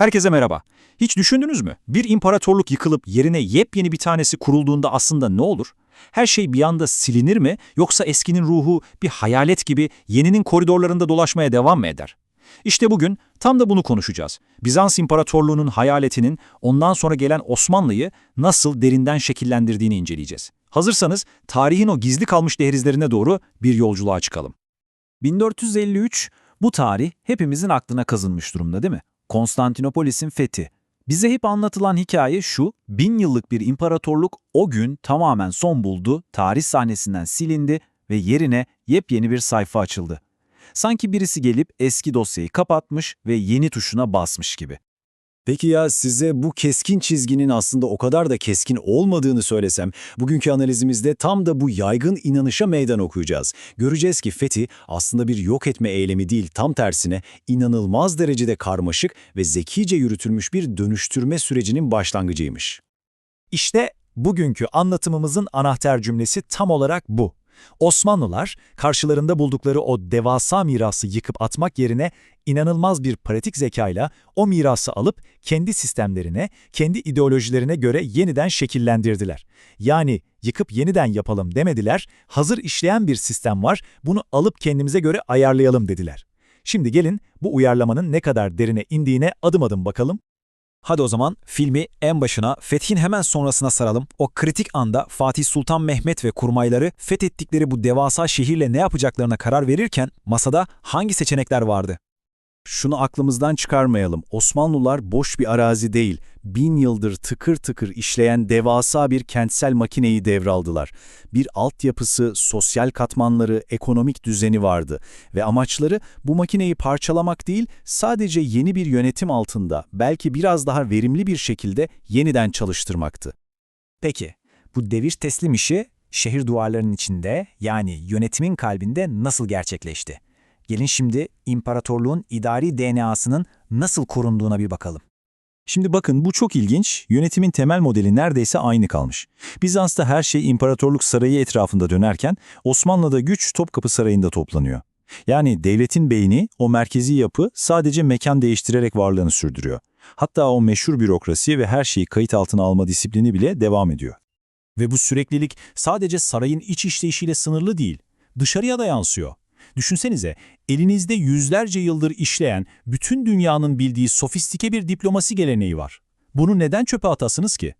Herkese merhaba. Hiç düşündünüz mü? Bir imparatorluk yıkılıp yerine yepyeni bir tanesi kurulduğunda aslında ne olur? Her şey bir anda silinir mi yoksa eskinin ruhu bir hayalet gibi yeninin koridorlarında dolaşmaya devam mı eder? İşte bugün tam da bunu konuşacağız. Bizans İmparatorluğu'nun hayaletinin ondan sonra gelen Osmanlı'yı nasıl derinden şekillendirdiğini inceleyeceğiz. Hazırsanız tarihin o gizli kalmış dehlizlerine doğru bir yolculuğa çıkalım. 1453 bu tarih hepimizin aklına kazınmış durumda değil mi? Konstantinopolis'in fethi. Bize hep anlatılan hikaye şu, bin yıllık bir imparatorluk o gün tamamen son buldu, tarih sahnesinden silindi ve yerine yepyeni bir sayfa açıldı. Sanki birisi gelip eski dosyayı kapatmış ve yeni tuşuna basmış gibi. Peki ya size bu keskin çizginin aslında o kadar da keskin olmadığını söylesem, bugünkü analizimizde tam da bu yaygın inanışa meydan okuyacağız. Göreceğiz ki fethi aslında bir yok etme eylemi değil, tam tersine inanılmaz derecede karmaşık ve zekice yürütülmüş bir dönüştürme sürecinin başlangıcıymış. İşte bugünkü anlatımımızın anahtar cümlesi tam olarak bu. Osmanlılar karşılarında buldukları o devasa mirası yıkıp atmak yerine inanılmaz bir pratik zekayla o mirası alıp kendi sistemlerine, kendi ideolojilerine göre yeniden şekillendirdiler. Yani yıkıp yeniden yapalım demediler, hazır işleyen bir sistem var, bunu alıp kendimize göre ayarlayalım dediler. Şimdi gelin bu uyarlamanın ne kadar derine indiğine adım adım bakalım. Hadi o zaman filmi en başına, fethin hemen sonrasına saralım. O kritik anda Fatih Sultan Mehmet ve kurmayları fethettikleri bu devasa şehirle ne yapacaklarına karar verirken masada hangi seçenekler vardı? Şunu aklımızdan çıkarmayalım. Osmanlılar boş bir arazi değil, bin yıldır tıkır tıkır işleyen devasa bir kentsel makineyi devraldılar. Bir altyapısı, sosyal katmanları, ekonomik düzeni vardı ve amaçları bu makineyi parçalamak değil, sadece yeni bir yönetim altında, belki biraz daha verimli bir şekilde yeniden çalıştırmaktı. Peki, bu devir teslim işi şehir duvarlarının içinde yani yönetimin kalbinde nasıl gerçekleşti? Gelin şimdi imparatorluğun idari DNA'sının nasıl korunduğuna bir bakalım. Şimdi bakın bu çok ilginç. Yönetimin temel modeli neredeyse aynı kalmış. Bizans'ta her şey imparatorluk sarayı etrafında dönerken Osmanlı'da güç Topkapı Sarayı'nda toplanıyor. Yani devletin beyni, o merkezi yapı sadece mekan değiştirerek varlığını sürdürüyor. Hatta o meşhur bürokrasi ve her şeyi kayıt altına alma disiplini bile devam ediyor. Ve bu süreklilik sadece sarayın iç işleyişiyle sınırlı değil, dışarıya da yansıyor. Düşünsenize, elinizde yüzlerce yıldır işleyen, bütün dünyanın bildiği sofistike bir diplomasi geleneği var. Bunu neden çöpe atasınız ki?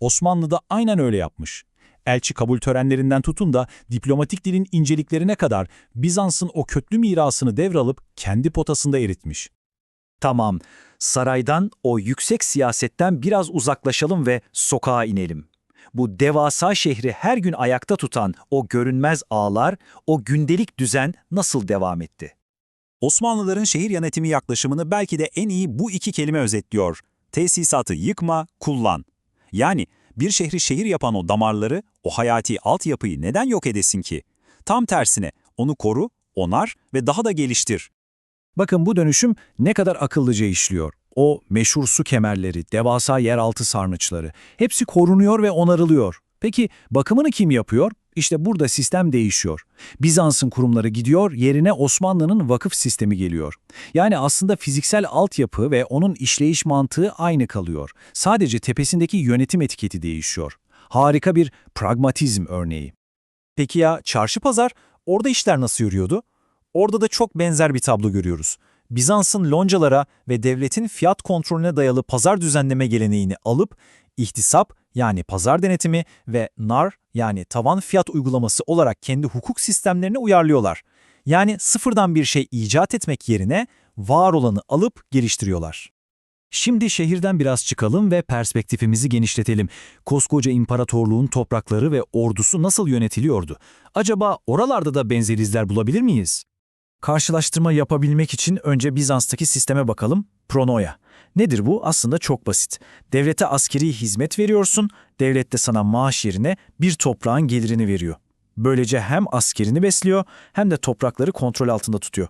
Osmanlı da aynen öyle yapmış. Elçi kabul törenlerinden tutun da diplomatik dilin inceliklerine kadar Bizans'ın o köklü mirasını devralıp kendi potasında eritmiş. Tamam, saraydan, o yüksek siyasetten biraz uzaklaşalım ve sokağa inelim bu devasa şehri her gün ayakta tutan o görünmez ağlar, o gündelik düzen nasıl devam etti? Osmanlıların şehir yönetimi yaklaşımını belki de en iyi bu iki kelime özetliyor. Tesisatı yıkma, kullan. Yani bir şehri şehir yapan o damarları, o hayati altyapıyı neden yok edesin ki? Tam tersine onu koru, onar ve daha da geliştir. Bakın bu dönüşüm ne kadar akıllıca işliyor. O meşhur su kemerleri, devasa yeraltı sarnıçları hepsi korunuyor ve onarılıyor. Peki bakımını kim yapıyor? İşte burada sistem değişiyor. Bizans'ın kurumları gidiyor, yerine Osmanlı'nın vakıf sistemi geliyor. Yani aslında fiziksel altyapı ve onun işleyiş mantığı aynı kalıyor. Sadece tepesindeki yönetim etiketi değişiyor. Harika bir pragmatizm örneği. Peki ya çarşı pazar? Orada işler nasıl yürüyordu? Orada da çok benzer bir tablo görüyoruz. Bizans'ın loncalara ve devletin fiyat kontrolüne dayalı pazar düzenleme geleneğini alıp ihtisap yani pazar denetimi ve nar yani tavan fiyat uygulaması olarak kendi hukuk sistemlerine uyarlıyorlar. Yani sıfırdan bir şey icat etmek yerine var olanı alıp geliştiriyorlar. Şimdi şehirden biraz çıkalım ve perspektifimizi genişletelim. Koskoca imparatorluğun toprakları ve ordusu nasıl yönetiliyordu? Acaba oralarda da benzer izler bulabilir miyiz? Karşılaştırma yapabilmek için önce Bizans'taki sisteme bakalım, pronoya. Nedir bu? Aslında çok basit. Devlete askeri hizmet veriyorsun, devlet de sana maaş yerine bir toprağın gelirini veriyor. Böylece hem askerini besliyor hem de toprakları kontrol altında tutuyor.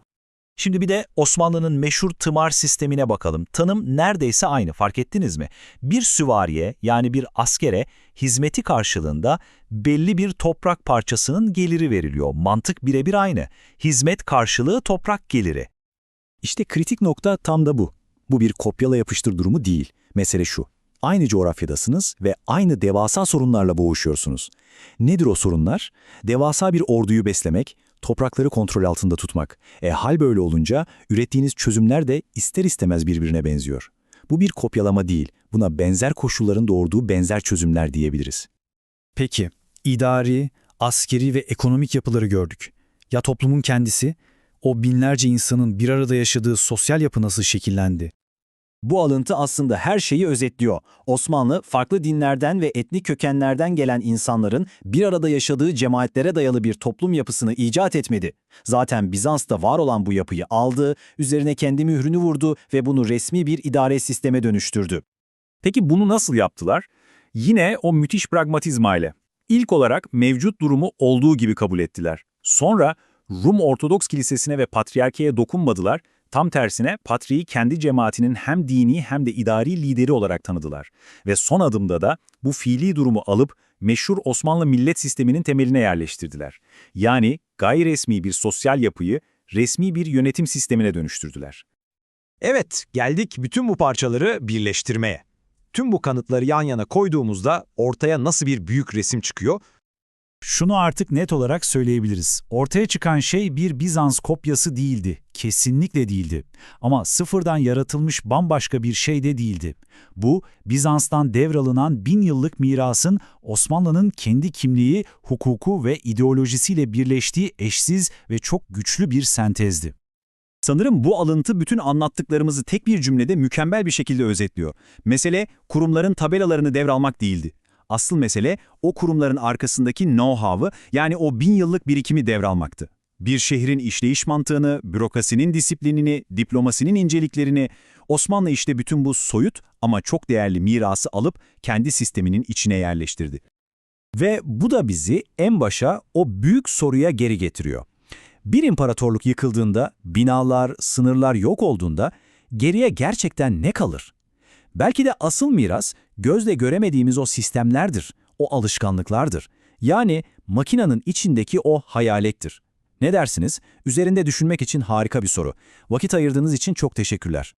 Şimdi bir de Osmanlı'nın meşhur tımar sistemine bakalım. Tanım neredeyse aynı fark ettiniz mi? Bir süvariye yani bir askere hizmeti karşılığında belli bir toprak parçasının geliri veriliyor. Mantık birebir aynı. Hizmet karşılığı toprak geliri. İşte kritik nokta tam da bu. Bu bir kopyala yapıştır durumu değil. Mesele şu. Aynı coğrafyadasınız ve aynı devasa sorunlarla boğuşuyorsunuz. Nedir o sorunlar? Devasa bir orduyu beslemek, toprakları kontrol altında tutmak. E hal böyle olunca ürettiğiniz çözümler de ister istemez birbirine benziyor. Bu bir kopyalama değil, buna benzer koşulların doğurduğu benzer çözümler diyebiliriz. Peki, idari, askeri ve ekonomik yapıları gördük. Ya toplumun kendisi? O binlerce insanın bir arada yaşadığı sosyal yapı nasıl şekillendi? Bu alıntı aslında her şeyi özetliyor. Osmanlı, farklı dinlerden ve etnik kökenlerden gelen insanların bir arada yaşadığı cemaatlere dayalı bir toplum yapısını icat etmedi. Zaten Bizans'ta var olan bu yapıyı aldı, üzerine kendi mührünü vurdu ve bunu resmi bir idare sisteme dönüştürdü. Peki bunu nasıl yaptılar? Yine o müthiş pragmatizma ile. İlk olarak mevcut durumu olduğu gibi kabul ettiler. Sonra Rum Ortodoks Kilisesi'ne ve Patriarkiye dokunmadılar, tam tersine Patriği kendi cemaatinin hem dini hem de idari lideri olarak tanıdılar. Ve son adımda da bu fiili durumu alıp meşhur Osmanlı millet sisteminin temeline yerleştirdiler. Yani gayri resmi bir sosyal yapıyı resmi bir yönetim sistemine dönüştürdüler. Evet, geldik bütün bu parçaları birleştirmeye. Tüm bu kanıtları yan yana koyduğumuzda ortaya nasıl bir büyük resim çıkıyor? Şunu artık net olarak söyleyebiliriz. Ortaya çıkan şey bir Bizans kopyası değildi. Kesinlikle değildi. Ama sıfırdan yaratılmış bambaşka bir şey de değildi. Bu, Bizans'tan devralınan bin yıllık mirasın Osmanlı'nın kendi kimliği, hukuku ve ideolojisiyle birleştiği eşsiz ve çok güçlü bir sentezdi. Sanırım bu alıntı bütün anlattıklarımızı tek bir cümlede mükemmel bir şekilde özetliyor. Mesele kurumların tabelalarını devralmak değildi. Asıl mesele o kurumların arkasındaki know-how'ı yani o bin yıllık birikimi devralmaktı. Bir şehrin işleyiş mantığını, bürokrasinin disiplinini, diplomasinin inceliklerini, Osmanlı işte bütün bu soyut ama çok değerli mirası alıp kendi sisteminin içine yerleştirdi. Ve bu da bizi en başa o büyük soruya geri getiriyor. Bir imparatorluk yıkıldığında, binalar, sınırlar yok olduğunda geriye gerçekten ne kalır? Belki de asıl miras gözle göremediğimiz o sistemlerdir, o alışkanlıklardır. Yani makinenin içindeki o hayalettir. Ne dersiniz? Üzerinde düşünmek için harika bir soru. Vakit ayırdığınız için çok teşekkürler.